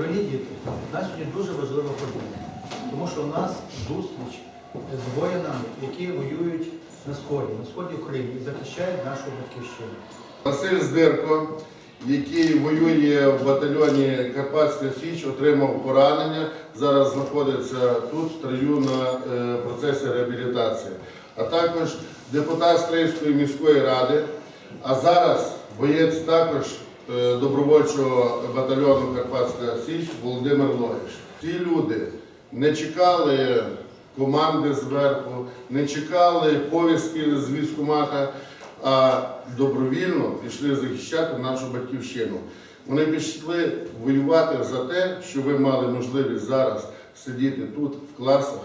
Дорогі діти, у нас сьогодні дуже важлива подія, тому що у нас зустріч з воїнами, які воюють на сході, на сході України і захищають нашу батьківщину. Василь Здирко, який воює в батальйоні Карпатська Січ, отримав поранення. Зараз знаходиться тут, в строю на е, процесі реабілітації. А також депутат Стрийської міської ради, а зараз боєць також добровольчого батальйону Карпатська Січ Володимир Логиш. Ці люди не чекали команди зверху, не чекали повістки з військкомата, а добровільно пішли захищати нашу батьківщину. Вони пішли воювати за те, що ви мали можливість зараз сидіти тут, в класах,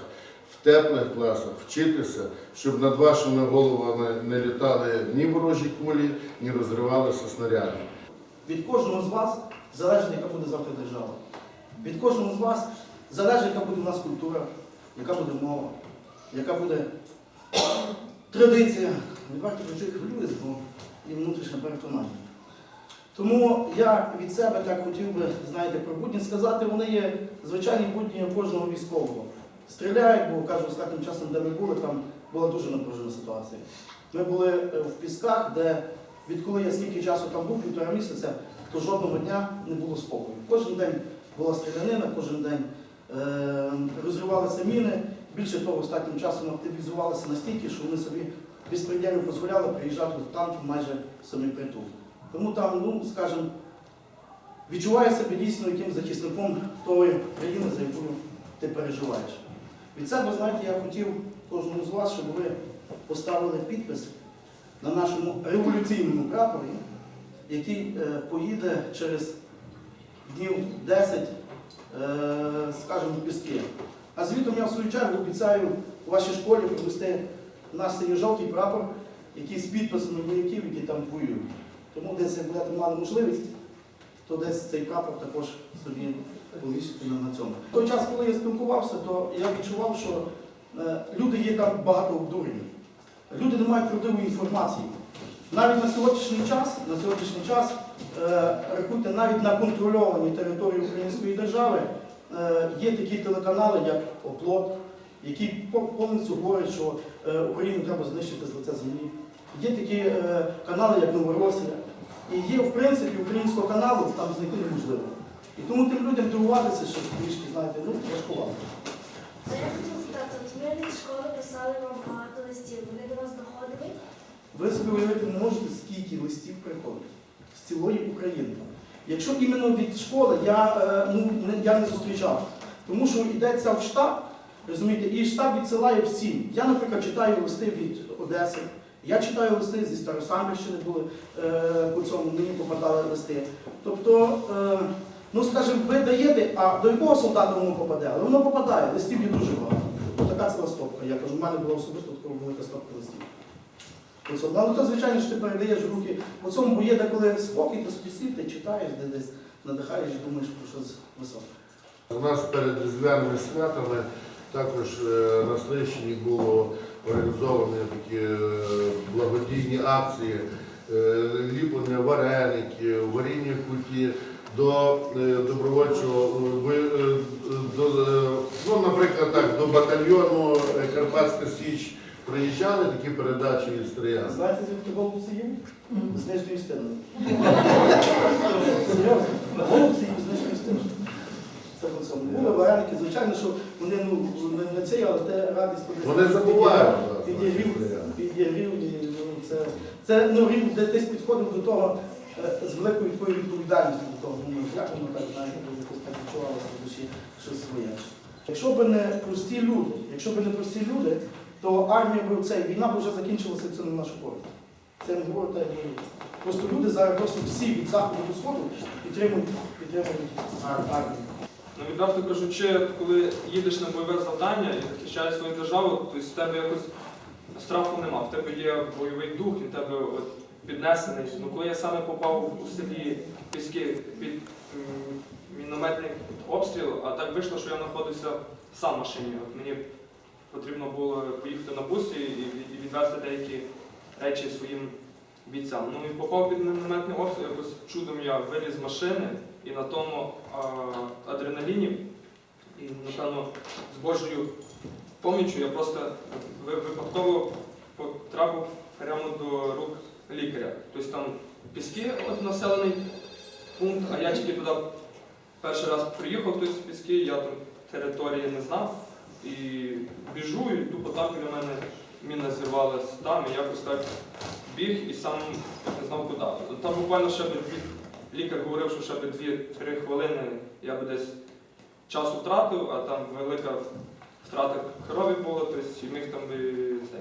в теплих класах, вчитися, щоб над вашими головами не літали ні ворожі кулі, ні розривалися снаряди. Від кожного з вас залежить, яка буде завтра держава. Від кожного з вас залежить, яка буде у нас культура, яка буде мова, яка буде традиція. Відверто кажучи, хвилююсь, бо є внутрішнє переконання. Тому я від себе так хотів би, знаєте, про будні сказати, вони є звичайні будні кожного військового. Стріляють, бо кажу, останнім часом, де ми були, там була дуже напружена ситуація. Ми були е, в Пісках, де відколи я скільки часу там був, півтора місяця, то жодного дня не було спокою. Кожен день була стрілянина, кожен день е, розривалися міни. Більше того, останнім часом активізувалися настільки, що вони собі безпредельно дозволяли приїжджати в танк майже самий притул. Тому там, ну, скажімо, відчуваю себе дійсно яким захисником тої країни, за яку ти переживаєш. Від себе, знаєте, я хотів кожному з вас, щоб ви поставили підпис на нашому революційному прапорі, який е, поїде через днів 10, е, скажімо, піски. А звітом я в свою чергу обіцяю у вашій школі привезти наш синьо-жовтий прапор, який з підписами вояків, які там воюють. Тому десь як будете мали можливість, то десь цей прапор також собі повісити на цьому. В той час, коли я спілкувався, то я відчував, що е, люди є там багато обдурені. Люди не мають правдивої інформації. Навіть на сьогоднішній час, на сьогоднішній час, е, рахуйте, навіть на контрольованій території Української держави е, є такі телеканали, як Оплот, які повністю говорять, що е, Україну треба знищити з лиця землі. Є такі е, канали, як Новоросія. І є, в принципі, українського каналу там знайти неможливо. І тому тим людям дивуватися, що трішки, знаєте, ну, важкувато. Ми від школи писали вам багато листів, вони до вас доходили? Ви собі уявити не можете, скільки листів приходить з цілої України. Якщо іменно від школи я, е, ну, я не зустрічав, тому що йдеться в штаб, розумієте, і штаб відсилає всім. Я, наприклад, читаю листи від Одеси, я читаю листи зі Старосамбірщини були е, по цьому, мені попадали листи. Тобто, е, ну скажімо, ви даєте, а до якого солдата воно попаде? Але воно попадає, листів є дуже багато. Така ціла стопка. Я кажу, в мене була особисто така велика стопка листів. Ну то звичайно що ти передаєш руки. По цьому бо є деколи спокій, ти собі сів, ти читаєш, де десь надихаєш і думаєш про щось високе. У нас перед різдвяними святами також е, на Стрищині було організовані такі е, благодійні акції, е, ліплення вареників, варіння куті до добровольчого, до, так, до батальйону Карпатська Січ приїжджали такі передачі від Стриян. Знаєте, звідки голубці є? З нижньої сторони. Серйозно? Голубці є з нижньої сторони. Це цьому. Були вареники, звичайно, що вони ну, не, не це, але те радість подивитися. Вони забувають. Підігрів, підігрів, і, ну, це, це ну, рівень, десь підходив до того е, з великою такою відповідальністю до того, думаю, як воно так, знаєте, якось так відчувалося в душі, щось своє. Якщо б не прості люди, якщо б не прості люди, то армія б це, війна б вже закінчилася це не нашу користь. Це не говорить так, як. Просто люди зараз просто всі від заходу до сходу підтримують, підтримують армію. Ну, відверто кажучи, коли їдеш на бойове завдання і захищаєш свою державу, то в тебе якось страху нема. В тебе є бойовий дух, він в тебе от, піднесений. Ну, коли я саме попав у селі Піски під м, мінометний обстріл, а так вийшло, що я знаходився сам в машині. От мені потрібно було поїхати на бусі і, відвезти деякі речі своїм бійцям. Ну і попав під мінометний обстріл, якось чудом я виліз з машини і на тому а, адреналіні. І, напевно, з Божою поміччю я просто ви- випадково потрапив прямо до рук лікаря. Тобто там піски, населений пункт, а я тільки туди перший раз приїхав, тобто в піски, я там території не знав. І біжу, і тупо там біля мене міна зірвалась там, і якось так біг і сам не знав куди. Там буквально ще би дві, лікар говорив, що ще би 2-3 хвилини я би десь часу втратив, а там велика втрата крові була, тобто і міг там би це,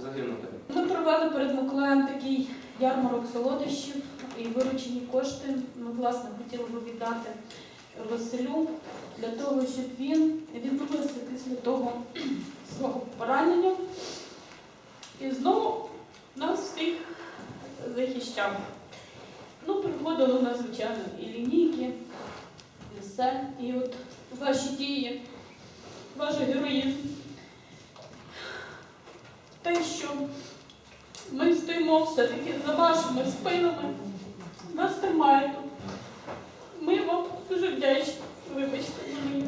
загинути. Ми провели перед Миколаєм такий ярмарок солодощів і виручені кошти. Ми, власне, хотіли би віддати Василю для того, щоб він відновився після того свого поранення і знову нас всіх захищав. Ну, приходили у нас, звичайно, і лінійки, і все. І от ваші дії, ваш героїзм. Те, що ми стоїмо все-таки за вашими спинами, нас тримає тут. Ми вам дуже вдячні. Вибачте, за мої.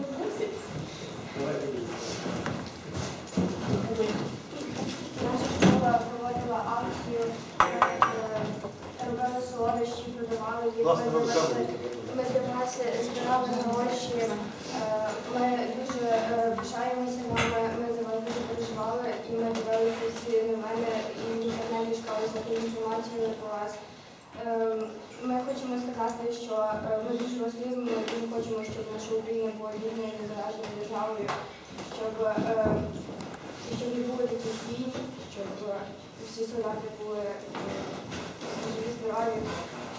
Наша школа проводила акцію, е, робили солодощі, продавали їх. Власне, Ми ви для вас- розказуєте. Ми для вас збирали гроші. Е, Ми дуже е, пишаємося вами, ми за вас дуже переживали і ми дивилися всі новини і в інтернеті шукали таку інформацію про вас. Е, Ми хочемо сказати, що е, ми дуже вас і ми хочемо, щоб наша Україна була вільною незалежною державою, щоб, е, щоб не було таких війн, щоб е, всі солдати були е, живі здорові,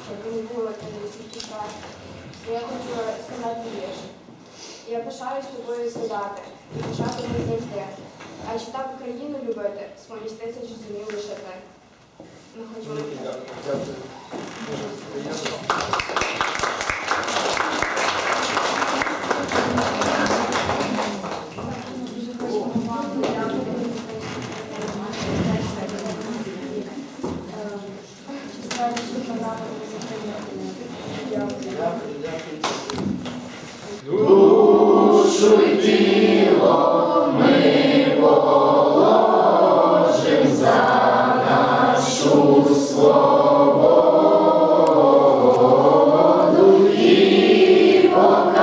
щоб не було таких втрат. Я хочу сказати вірш. Я пишаюсь тобою солдати, і пишатиму завжди. А чи так Україну любити, смолість тисяч зумів лишити. Ми хочемо. Дякую. Дуже приємно. Дуже хочемо вам O God.